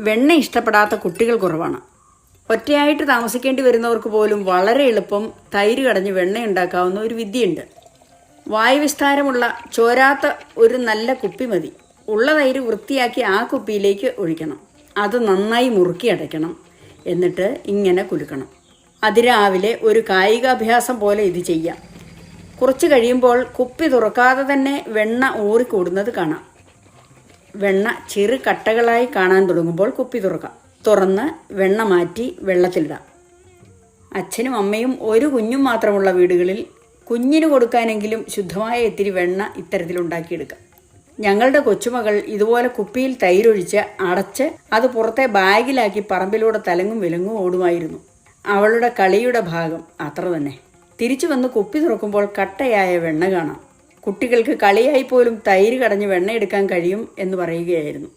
വെണ്ണ ഇഷ്ടപ്പെടാത്ത കുട്ടികൾ കുറവാണ്. ഒറ്റയായിട്ട് താമസിക്കേണ്ടി വരുന്നവർക്ക് പോലും വളരെ എളുപ്പം തൈര് കടഞ്ഞ് വെണ്ണ ഉണ്ടാക്കാവുന്ന ഒരു വിദ്യയുണ്ട്. വായുവിസ്താരമുള്ള ചോരാത്ത ഒരു നല്ല കുപ്പി മതി. ഉള്ള തൈര് വൃത്തിയാക്കി ആ കുപ്പിയിലേക്ക് ഒഴിക്കണം. അത് നന്നായി മുറുക്കി അടയ്ക്കണം. എന്നിട്ട് ഇങ്ങനെ കുലുക്കണം. അതിരാവിലെ ഒരു കായികാഭ്യാസം പോലെ ഇത് ചെയ്യാം. കുറച്ച് കഴിയുമ്പോൾ കുപ്പി തുറക്കാതെ തന്നെ വെണ്ണ ഊറിക്കൂടുന്നത് കാണാം. വെണ്ണ ചെറു കട്ടകളായി കാണാൻ തുടങ്ങുമ്പോൾ കുപ്പി തുറക്കാം. തുറന്ന് വെണ്ണ മാറ്റി വെള്ളത്തിലിടാം. അച്ഛനും അമ്മയും ഒരു കുഞ്ഞും മാത്രമുള്ള വീടുകളിൽ കുഞ്ഞിന് കൊടുക്കാനെങ്കിലും ശുദ്ധമായ ഇത്തിരി വെണ്ണ ഇത്തരത്തിൽ ഉണ്ടാക്കിയെടുക്കാം. ഞങ്ങളുടെ കൊച്ചുമകൾ ഇതുപോലെ കുപ്പിയിൽ തൈരൊഴിച്ച് അടച്ച് അത് പുറത്തെ ബാഗിലാക്കി പറമ്പിലൂടെ തലങ്ങും വിലങ്ങും ഓടുമായിരുന്നു. അവളുടെ കളിയുടെ ഭാഗം അത്ര തന്നെ. തിരിച്ചു വന്ന് കുപ്പി തുറക്കുമ്പോൾ കട്ടയായ വെണ്ണ കാണാം. കുട്ടികൾക്ക് കളിയായി പോലും തൈര് കടഞ്ഞ് വെണ്ണ എടുക്കാൻ കഴിയും എന്ന് പറയുകയായിരുന്നു.